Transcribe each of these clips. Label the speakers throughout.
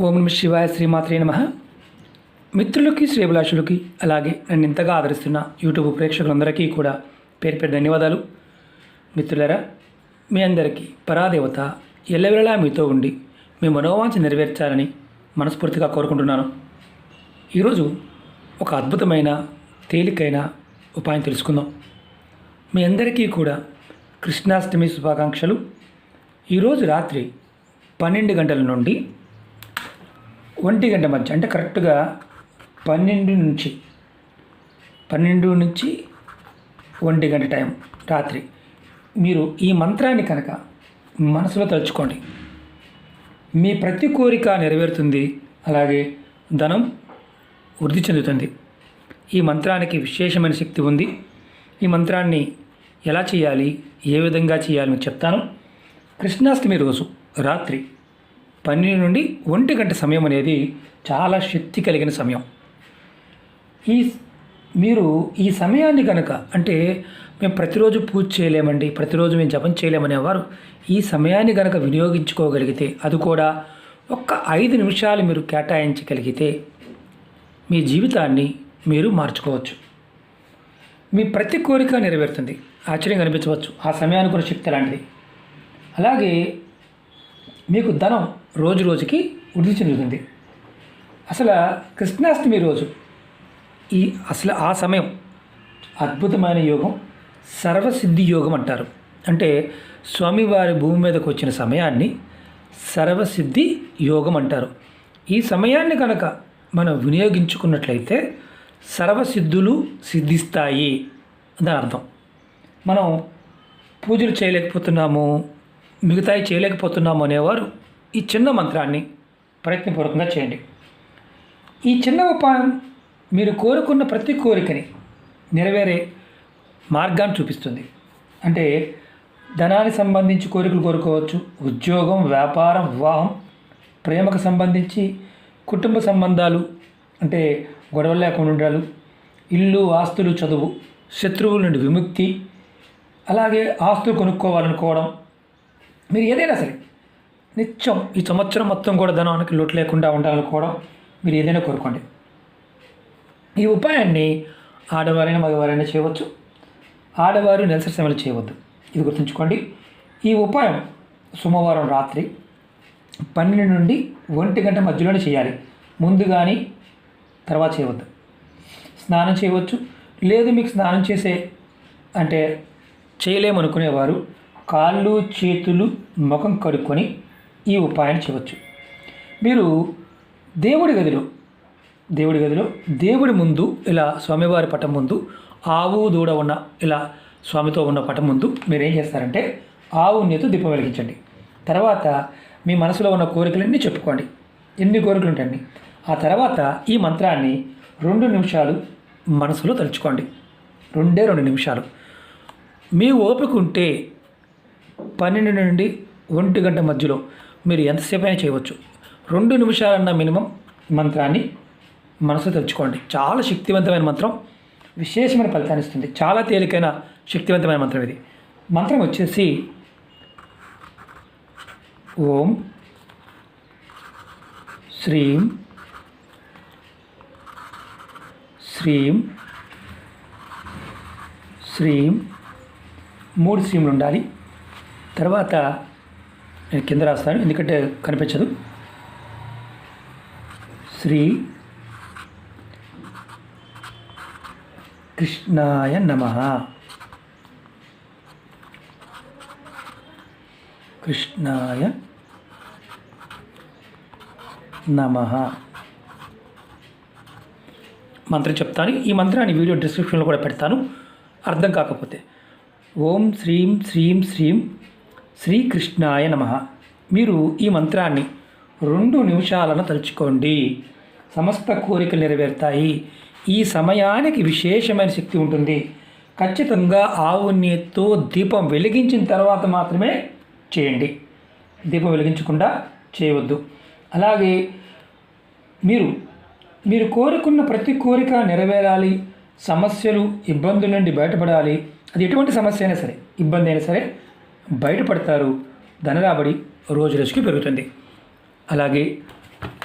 Speaker 1: ఓం నమ శివాయ శ్రీమాత్రే నమ. మిత్రులకి శ్రీభిలాషులకి అలాగే నన్ను ఇంతగా ఆదరిస్తున్న యూట్యూబ్ ప్రేక్షకులందరికీ కూడా పేరు పేరు ధన్యవాదాలు. మిత్రులరా మీ అందరికీ పరాదేవత ఎల్లవేళలా మీతో ఉండి మీ మనోవాంఛ నెరవేర్చాలని మనస్ఫూర్తిగా కోరుకుంటున్నాను. ఈరోజు ఒక అద్భుతమైన తేలికైన ఉపాయం తెలుసుకుందాం. మీ అందరికీ కూడా కృష్ణాష్టమి శుభాకాంక్షలు. ఈరోజు రాత్రి పన్నెండు గంటల నుండి ఒంటి గంట మధ్య అంటే కరెక్ట్గా పన్నెండు నుంచి పన్నెండు నుంచి ఒంటి గంట టైం రాత్రి. మీరు ఈ మంత్రాన్ని కనుక మనసులో తలుచుకోండి. మీ ప్రతి కోరిక నెరవేరుతుంది అలాగే ధనం వృద్ధి చెందుతుంది. ఈ మంత్రానికి విశేషమైన శక్తి ఉంది. ఈ మంత్రాన్ని ఎలా చేయాలి ఏ విధంగా చేయాలి మీకు చెప్తాను. కృష్ణాష్టమి రోజు రాత్రి. పన్నెండు నుండి ఒంటి గంట సమయం అనేది చాలా శక్తి కలిగిన సమయం. ఈ మీరు ఈ సమయాన్ని కనుక అంటే మేము ప్రతిరోజు పూజ చేయలేమండి ప్రతిరోజు మేము జపం చేయలేమనేవారు ఈ సమయాన్ని కనుక వినియోగించుకోగలిగితే అది కూడా ఒక్క ఐదు నిమిషాలు మీరు కేటాయించగలిగితే మీ జీవితాన్ని మీరు మార్చుకోవచ్చు. మీ ప్రతి కోరిక నెరవేరుతుంది. ఆశ్చర్యం కనిపించవచ్చు ఆ సమయానికి కూడా శక్తి లాంటిది అలాగే మీకు ధనం రోజు రోజుకి వృద్ధి చెందుతుంది. అసలు కృష్ణాష్టమి రోజు ఈ అసలు ఆ సమయం అద్భుతమైన యోగం సర్వసిద్ధి యోగం అంటారు. అంటే స్వామివారి భూమి మీదకు వచ్చిన సమయాన్ని సర్వసిద్ధి యోగం అంటారు. ఈ సమయాన్ని కనుక మనం వినియోగించుకున్నట్లయితే సర్వసిద్ధులు సిద్ధిస్తాయి దాని అర్థం. మనం పూజలు చేయలేకపోతున్నాము మిగతాయి చేయలేకపోతున్నాము అనేవారు ఈ చిన్న మంత్రాన్ని ప్రయత్నపూర్వకంగా చేయండి. ఈ చిన్న ఉపాయం మీరు కోరుకున్న ప్రతి కోరికని నెరవేరే మార్గాన్ని చూపిస్తుంది. అంటే ధనానికి సంబంధించి కోరికలు కోరుకోవచ్చు ఉద్యోగం వ్యాపారం వివాహం ప్రేమకు సంబంధించి కుటుంబ సంబంధాలు అంటే గొడవలు లేకుండా ఉండాలి ఇల్లు ఆస్తులు చదువు శత్రువుల నుండి విముక్తి అలాగే ఆస్తులు కొనుక్కోవాలనుకోవడం మీరు ఏదైనా సరే నిత్యం ఈ సంవత్సరం మొత్తం కూడా ధనానికి లోటు లేకుండా ఉండాలనుకోవడం మీరు ఏదైనా కోరుకోండి. ఈ ఉపాయాన్ని ఆడవారైనా మగవారైనా చేయవచ్చు. ఆడవారు నెలసరి సమయంలో చేయవద్దు. ఇది గుర్తుంచుకోండి. ఈ ఉపాయం సోమవారం రాత్రి పన్నెండు నుండి ఒంటి గంట మధ్యలోనే చేయాలి. ముందు కానీ తర్వాత చేయవద్దు. స్నానం చేయవచ్చు. లేదు మీకు స్నానం చేసే అంటే చేయలేమనుకునేవారు. కాళ్ళు చేతులు ముఖం కడుక్కొని ఈ ఉపాయం చేయవచ్చు. మీరు దేవుడి గదిలో దేవుడి గదిలో దేవుడి ముందు ఇలా స్వామివారి పటం ముందు ఆవు దూడ ఉన్న ఇలా స్వామితో ఉన్న పటం ముందు మీరు ఏం చేస్తారంటే ఆవు నెతో దీపం వెలిగించండి. తర్వాత మీ మనసులో ఉన్న కోరికలన్నీ చెప్పుకోండి. ఎన్ని కోరికలు ఉంటాయండి? ఆ తర్వాత ఈ మంత్రాన్ని రెండు నిమిషాలు మనసులో తలుచుకోండి. రెండే రెండు నిమిషాలు. మీ ఓపిక ఉంటే పన్నెండు నుండి ఒంటి గంట మధ్యలో మీరు ఎంతసేపు అయినా చేయవచ్చు. రెండు నిమిషాలన్న మినిమం మంత్రాన్ని మనసు తెచ్చుకోండి చాలా శక్తివంతమైన మంత్రం విశేషమైన ఫలితాన్ని ఇస్తుంది. చాలా తేలికైన శక్తివంతమైన మంత్రం ఇది. మంత్రం వచ్చేసి ఓం శ్రీం శ్రీం శ్రీం మూడు శ్రీములు ఉండాలి. తర్వాత నేను కింద రాస్తాను ఎందుకంటే కనిపించదు. శ్రీ కృష్ణాయ నమ. కృష్ణాయ నమ. మంత్రం చెప్తాను. ఈ మంత్రాన్ని వీడియో డిస్క్రిప్షన్లో కూడా పెడతాను. అర్థం కాకపోతే ఓం శ్రీం శ్రీం శ్రీం శ్రీకృష్ణాయ నమ. మీరు ఈ మంత్రాన్ని రెండు నిమిషాలను తలుచుకోండి. సమస్త కోరికలు నెరవేరుతాయి. ఈ సమయానికి విశేషమైన శక్తి ఉంటుంది. ఖచ్చితంగా ఆవు దీపం వెలిగించిన తర్వాత మాత్రమే చేయండి. దీపం వెలిగించకుండా చేయవద్దు. అలాగే మీరు మీరు కోరుకున్న ప్రతి కోరిక నెరవేరాలి. సమస్యలు ఇబ్బందుల నుండి బయటపడాలి. అది ఎటువంటి సమస్య అయినా సరే ఇబ్బంది అయినా సరే బయటపడతారు. ధనరాబడి రోజు రోజుకి పెరుగుతుంది. అలాగే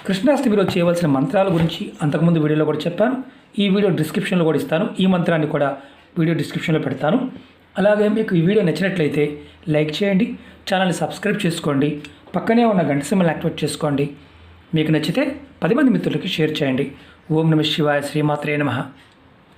Speaker 1: కృష్ణాష్టమిలో చేయవలసిన మంత్రాల గురించి అంతకుముందు వీడియోలో కూడా చెప్పాను. ఈ వీడియో డిస్క్రిప్షన్లో కూడా ఇస్తాను. ఈ మంత్రాన్ని కూడా వీడియో డిస్క్రిప్షన్లో పెడతాను. అలాగే మీకు ఈ వీడియో నచ్చినట్లయితే లైక్ చేయండి. ఛానల్ని సబ్స్క్రైబ్ చేసుకోండి. పక్కనే ఉన్న గంట సింబల్ యాక్టివేట్ చేసుకోండి. మీకు నచ్చితే పది మంది మిత్రులకి షేర్ చేయండి. ఓం నమ శివాయ శ్రీమాత్రే నమ.